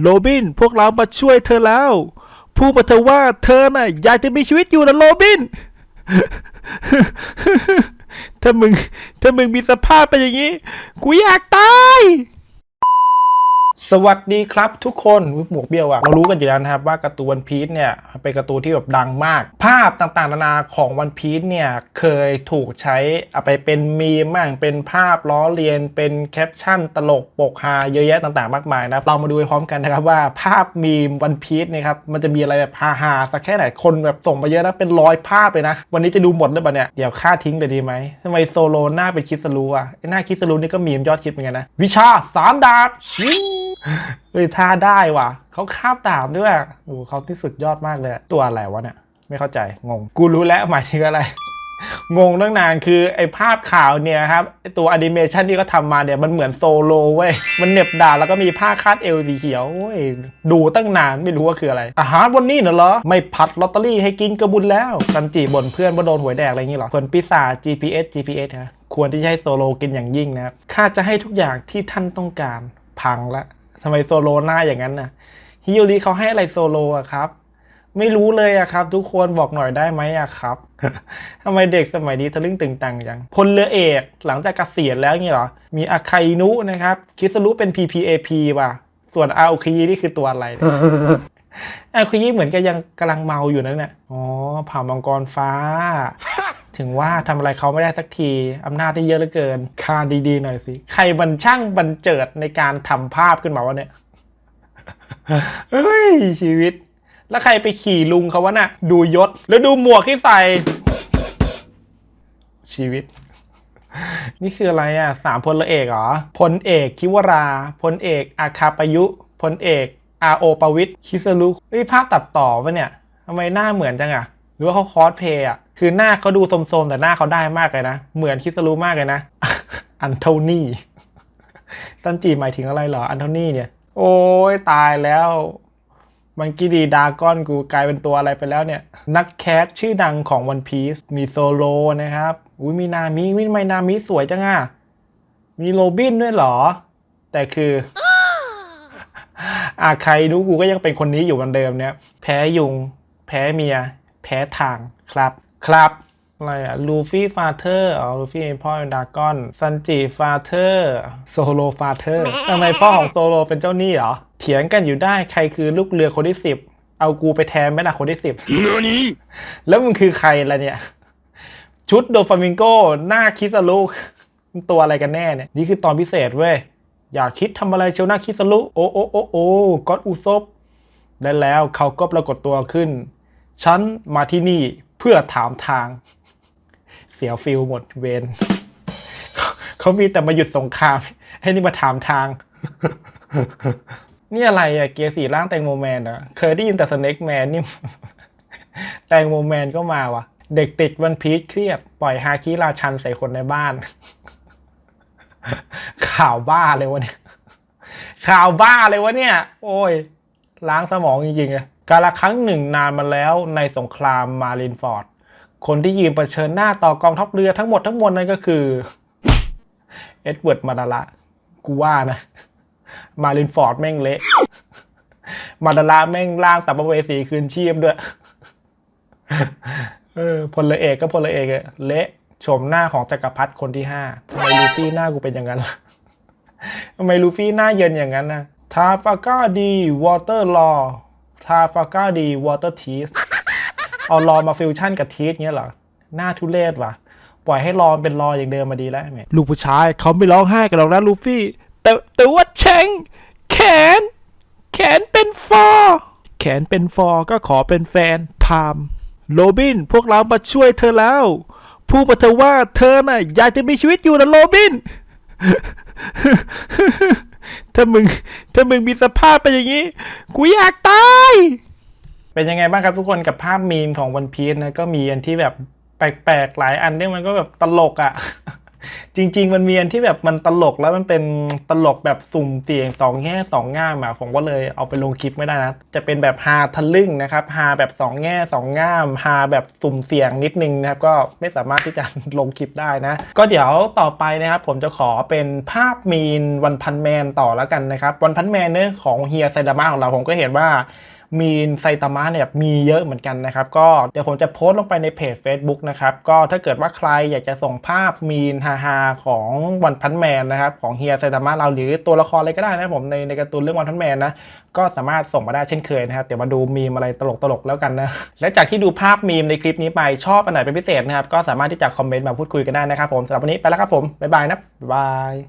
โรบิน พวกเรามาช่วยเธอแล้ว พูดมาเธอว่าเธอน่ะอยากจะมีชีวิตอยู่นะโรบิน ถ้ามึง ถ้ามึงมีสภาพเป็นอย่างนี้ กูอยากตาย สวัสดีครับทุกคนหมวกเบี้ยวอะเรารู้กันอยู่แล้วนะครับว่าการ์ตูนวันพีซเนี่ยเป็นการ์ตูนที่แบบดังมาก ภาพต่างๆนานาของวันพีซเนี่ยเคยถูกใช้เอาไปเป็นมีมบ้างเป็นภาพล้อเลียน เป็นแคปชั่นตลกปกฮาเยอะแยะต่างๆ มากมายนะเรามาดูไปพร้อมกันนะครับว่าภาพมีมวันพีซเนี่ยครับมันจะมีอะไรแบบฮาๆสักแค่ไหนคนแบบส่งมาเยอะนะเป็นร้อยภาพเลยนะ วันนี้จะดูหมดหรือเปล่าเนี่ยเดี๋ยวค่าทิ้งเลยดีไหมทำไมโซโลหน้าเป็นคิดสรูอะไอหน้าคิดสรูนี่ก็มีมยอดคิดเหมือนกันนะวิชาสามดาบชิ เฮ้ยท่าได้ว่ะเขาคาบดาบด้วยโอ้โหเขาที่สุดยอดมากเลย ตัวอะไรวะเนี่ย ไม่เข้าใจงง กูรู้แล้วหมายถึงอะไร งงตั้งนานคือไอ้ภาพข่าวเนี่ยครับตัวแอนิเมชันที่เขาทำมาเนี่ยมันเหมือนโซโลเว้ย มันเหน็บดาบแล้วก็มีผ้าคาดเอวสีเขียวเว้ยดูตั้งนานไม่รู้ว่าคืออะไร อาหารวันนี้น่ะเหรอ ไม่ผัดลอตเตอรี่ให้กินกระบุญแล้วซันจิบ่นเพื่อนว่าโดนหวยแดกอะไรอย่างงี้เหรอคนปีศาจ GPS GPS นะควรที่จะให้โซโลกินอย่างยิ่งนะครับข้าจะให้ทุกอย่างที่ท่านต้องการพังละ ทำไมโซโลหน้าอย่างนั้นน่ะฮิโยริเขาให้อะไรโซโลอะครับ ไม่รู้เลยอะครับ ทุกคนบอกหน่อยได้ไหมอะครับทำไมเด็กสมัยนี้ทะลึ่งตึงตังอย่างพลเรือเอกหลังจากเกษียณแล้วนี่เหรอ มีอาคาอินุนะครับ คิสรุเป็น PPAP ว่ะ ส่วนอาโอคินี่คือตัวอะไรเนี่ยอาคุยิเหมือนกับยังกำลังเมาอยู่นั่นแหละอ๋อผ่ามังกรฟ้า ถึงว่าทำอะไรเขาไม่ได้สักทีอำนาจได้เยอะเหลือเกิน คาดีๆหน่อยสิ ใครบันช่างบันเจิดในการทำภาพขึ้นมาวะเนี่ยเฮ้ยชีวิต แล้วใครไปขี่ลุงเขาวะน่ะ ดูยศ แล้วดูหมวกที่ใส่ชีวิต นี่คืออะไรอะสามพลเอกเหรอพลเอกคิวราพลเอกอาคาปยุพลเอกอาโอปวิทคิสรุเฮ้ยภาพตัดต่อปะเนี่ยทำไมหน้าเหมือนจังอะ รือว่าเขาคอสเพย์อะคือหน้าเขาดูโสมๆแต่หน้าเขาได้มากเลยนะ เหมือนคิสรุมากเลยนะ อันโทนี่ซันจิหมายถึงอะไรเหรอ อันโทนี่เนี่ย โอ้ยตายแล้วมังกี้ดีดากอนกูกลายเป็นตัวอะไรไปแล้วเนี่ย นักแคสชื่อดังของวันพี e มีโซโลนะครับอุ้ยมีนามิวิทำไมนามิสวยจังอะมีโรบินด้วยเหรอ แต่คืออาใครดูกูก็ยังเป็นคนนี้อยู่เหมือนเดิมเนี่ย แพ้ยุง แพ้เมีย แพ้ทางครับครับอะไรอะลูฟี่ฟาเธอร์อ๋อลูฟี่เป็นพ่อเป็นดากอนซันจิฟาเธอร์โซโลฟาเธอร์ทำไมพ่อของโซโลเป็นเจ้าหนี้เหรอ เถียงกันอยู่ได้ใครคือลูกเรือคนที่สิบเอากูไปแทนไหมล่ะคนที่สิบแล้วมึงคือใครล่ะเนี่ย ชุดโดฟามิงโกหน้าคิสลูกมันตัวอะไรกันแน่เนี่ย นี่คือตอนพิเศษเว้ย อย่าคิดทำอะไรเชียวหน้าคิสลุโอโอโอโอก็อดอุซบและแล้วเขาก็ปรากฏตัวขึ้น ฉันมาที่นี่เพื่อถามทาง เสียฟิลหมดเวนเขามีแต่มาหยุดสงคราม ให้นี่มาถามทาง นี่อะไรอะเกียร์สีร่างแตงโมแมนอะเคยได้ยินแต่สเน็กแมนนี่ แตงโมแมนก็มาว่ะเด็กติดวันพีชเครียด ปล่อยฮาคิราชันใส่คนในบ้าน ข่าวบ้าเลยวะเนี่ย ข่าวบ้าเลยวะเนี่ย โอ้ย ล้างสมองจริงๆอะ กาลครั้งหนึ่งนานมาแล้วในสงครามมารินฟอร์ด คนที่ยืนเผชิญหน้าต่อกองทัพเรือทั้งหมดทั้งมวลนั่นก็คือเอ็ดเวิร์ดมาดาระกูว่านะ มารินฟอร์ดแม่งเละมาดาระแม่งล่างสัมภเวสีคืนชีพด้วยเออพลเอกก็พลเอกอะเละโฉมหน้าของจักรพรรดิคนที่ห้าทำไมลูฟี่หน้ากูเป็นอย่างนั้นล่ะทำไมลูฟี่หน้าเย็นอย่างนั้นนะทาฟาก้าดีวอเตอร์ลอ ทาฟาก้าดีวอเตอร์ทีสเอารอมาฟิวชั่นกับทีสเงี้ยเหรอหน้าทุเรศว่ะ ปล่อยให้รอนเป็นรออย่างเดิมมาดีแล้วแหมลูกผู้ชายเขาไม่ร้องไห้กันหรอกนะลูฟี่ แต่แต่ว่าแชงแขน แขนเป็นฟอร์แขนเป็นฟอร์ก็ขอเป็นแฟนพามโรบิน พวกเรามาช่วยเธอแล้ว พูดมาเธอว่าเธอน่ะอยากจะมีชีวิตอยู่นะโรบิน ถ้ามึง ถ้ามึงมีสภาพเป็นอย่างนี้ กูอยากตาย เป็นยังไงบ้างครับทุกคนกับภาพมีมของวันพีชนะ ก็มีอันที่แบบแปลกๆ หลายอันที่มันก็แบบตลกอะ่ะ จริง ๆ มันมีอันที่แบบมันตลกแล้วมันเป็นตลกแบบสุ่มเสี่ยงสองแง่สองง่ามอะผมก็เลยเอาไปลงคลิปไม่ได้นะ จะเป็นแบบฮาทะลึ่งนะครับฮาแบบสองแง่สองง่ามฮาแบบสุ่มเสี่ยงนิดนึงนะครับก็ไม่สามารถที่จะลงคลิปได้นะ ก็เดี๋ยวต่อไปนะครับผมจะขอเป็นภาพมีนวันพันแมนต่อแล้วกันนะครับวันพันแมนเนี่ยของเฮียไซดามะของเราผมก็เห็นว่า มีนไซตามะเนี่ยมีเยอะเหมือนกันนะครับ ก็เดี๋ยวผมจะโพสต์ลงไปในเพจ Facebook นะครับ ก็ถ้าเกิดว่าใครอยากจะส่งภาพมีนฮาฮาของวันพันแมนนะครับ ของเฮียไซตามะเราหรือตัวละครอะไรก็ได้นะผมในในการ์ตูนเรื่องวันพันแมนนะก็สามารถส่งมาได้เช่นเคยนะครับ เดี๋ยวมาดูมีมอะไรตลกๆแล้วกันนะและจากที่ดูภาพมีมในคลิปนี้ไปชอบอันไหนเป็นพิเศษนะครับก็สามารถที่จะคอมเมนต์มาพูดคุยกันได้นะครับผมสำหรับวันนี้ไปแล้วครับผมบ๊ายบายนะบ๊ายบาย